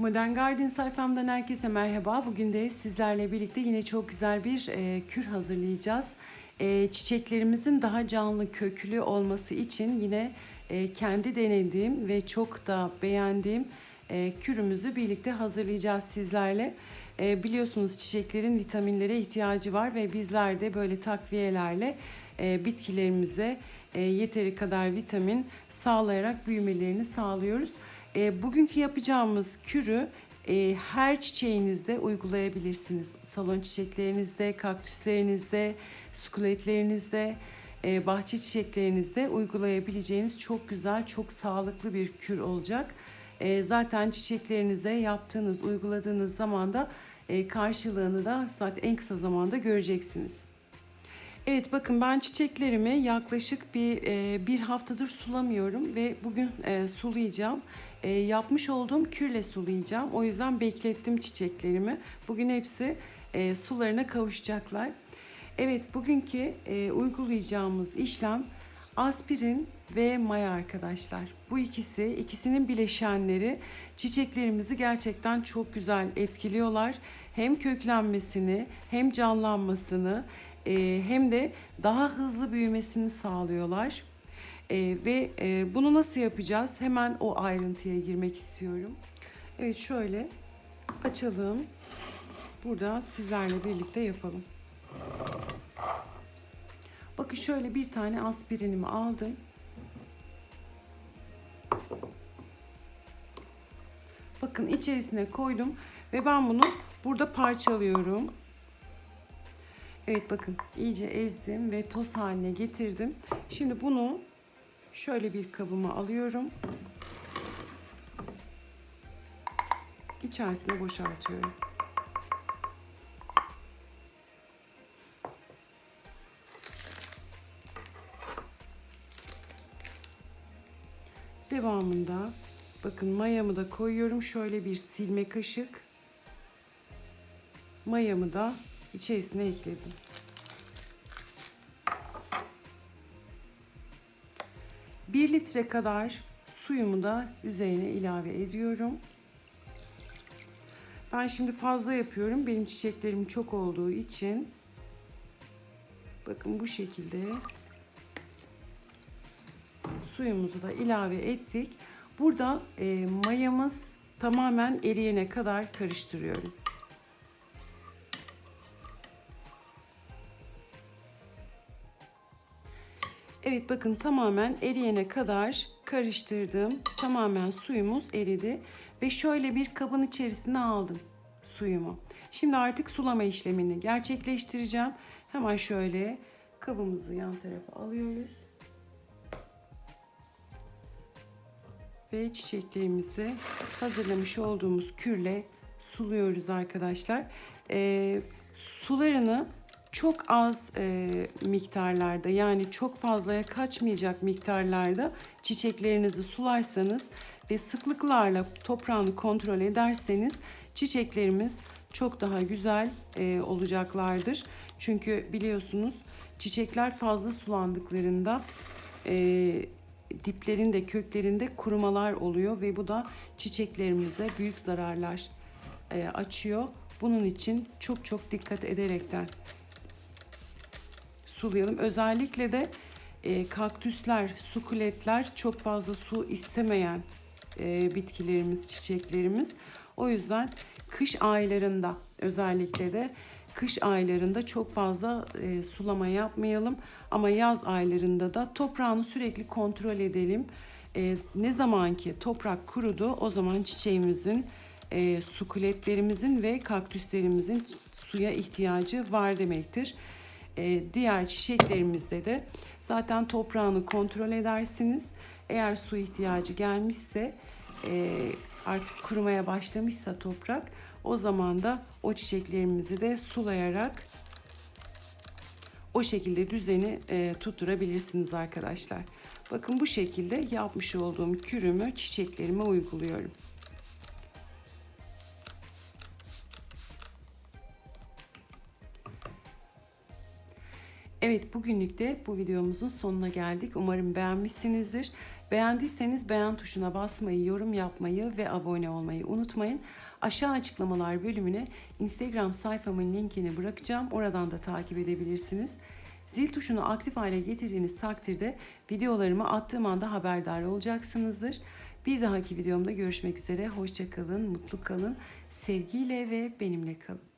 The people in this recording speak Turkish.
Modern Garden sayfamdan herkese merhaba. Bugün de sizlerle birlikte yine çok güzel bir e, kür hazırlayacağız. E, çiçeklerimizin daha canlı köklü olması için yine e, kendi denediğim ve çok da beğendiğim e, kürümüzü birlikte hazırlayacağız sizlerle. E, biliyorsunuz çiçeklerin vitaminlere ihtiyacı var ve bizler de böyle takviyelerle e, bitkilerimize e, yeteri kadar vitamin sağlayarak büyümelerini sağlıyoruz. E, bugünkü yapacağımız kürü e, her çiçeğinizde uygulayabilirsiniz. Salon çiçeklerinizde, kaktüslerinizde, sukuletlerinizde, e, bahçe çiçeklerinizde uygulayabileceğiniz çok güzel, çok sağlıklı bir kür olacak. E, zaten çiçeklerinize yaptığınız, uyguladığınız zaman da e, karşılığını da zaten en kısa zamanda göreceksiniz. Evet bakın ben çiçeklerimi yaklaşık bir e, bir haftadır sulamıyorum ve bugün e, sulayacağım. E, yapmış olduğum kürle sulayacağım. O yüzden beklettim çiçeklerimi. Bugün hepsi e, sularına kavuşacaklar. Evet bugünkü e, uygulayacağımız işlem aspirin ve maya arkadaşlar. Bu ikisi, ikisinin bileşenleri çiçeklerimizi gerçekten çok güzel etkiliyorlar. Hem köklenmesini hem canlanmasını e, hem de daha hızlı büyümesini sağlıyorlar. E, ve e, bunu nasıl yapacağız? Hemen o ayrıntıya girmek istiyorum. Evet şöyle açalım. Burada sizlerle birlikte yapalım. Bakın şöyle bir tane aspirinimi aldım. Bakın içerisine koydum ve ben bunu burada parçalıyorum. Evet bakın iyice ezdim ve toz haline getirdim. Şimdi bunu şöyle bir kabıma alıyorum. İçerisine boşaltıyorum. Devamında bakın mayamı da koyuyorum. Şöyle bir silme kaşık. Mayamı da içerisine ekledim. Bir litre kadar suyumu da üzerine ilave ediyorum. Ben şimdi fazla yapıyorum. Benim çiçeklerim çok olduğu için bakın bu şekilde suyumuzu da ilave ettik. Burada e, mayamız tamamen eriyene kadar karıştırıyorum. Evet bakın tamamen eriyene kadar karıştırdım. Tamamen suyumuz eridi. Ve şöyle bir kabın içerisine aldım suyumu. Şimdi artık sulama işlemini gerçekleştireceğim. Hemen şöyle kabımızı yan tarafa alıyoruz. Ve çiçeklerimizi hazırlamış olduğumuz kürle suluyoruz arkadaşlar. Ee, sularını çok az e, miktarlarda yani çok fazlaya kaçmayacak miktarlarda çiçeklerinizi sularsanız ve sıklıklarla toprağını kontrol ederseniz çiçeklerimiz çok daha güzel e, olacaklardır. Çünkü biliyorsunuz çiçekler fazla sulandıklarında e, diplerinde köklerinde kurumalar oluyor ve bu da çiçeklerimize büyük zararlar e, açıyor. Bunun için çok çok dikkat ederekten sulayalım. Özellikle de e, kaktüsler, sukuletler çok fazla su istemeyen e, bitkilerimiz, çiçeklerimiz. O yüzden kış aylarında özellikle de kış aylarında çok fazla e, sulama yapmayalım. Ama yaz aylarında da toprağını sürekli kontrol edelim. E, ne zaman ki toprak kurudu o zaman çiçeğimizin, e, sukuletlerimizin ve kaktüslerimizin suya ihtiyacı var demektir. E, diğer çiçeklerimizde de zaten toprağını kontrol edersiniz. Eğer su ihtiyacı gelmişse e, artık kurumaya başlamışsa toprak o zaman da o çiçeklerimizi de sulayarak o şekilde düzeni e, tutturabilirsiniz arkadaşlar. Bakın bu şekilde yapmış olduğum kürümü çiçeklerime uyguluyorum. Evet bugünlük de bu videomuzun sonuna geldik. Umarım beğenmişsinizdir. Beğendiyseniz beğen tuşuna basmayı, yorum yapmayı ve abone olmayı unutmayın. Aşağı açıklamalar bölümüne Instagram sayfamın linkini bırakacağım. Oradan da takip edebilirsiniz. Zil tuşunu aktif hale getirdiğiniz takdirde videolarımı attığım anda haberdar olacaksınızdır. Bir dahaki videomda görüşmek üzere. Hoşçakalın, mutlu kalın, sevgiyle ve benimle kalın.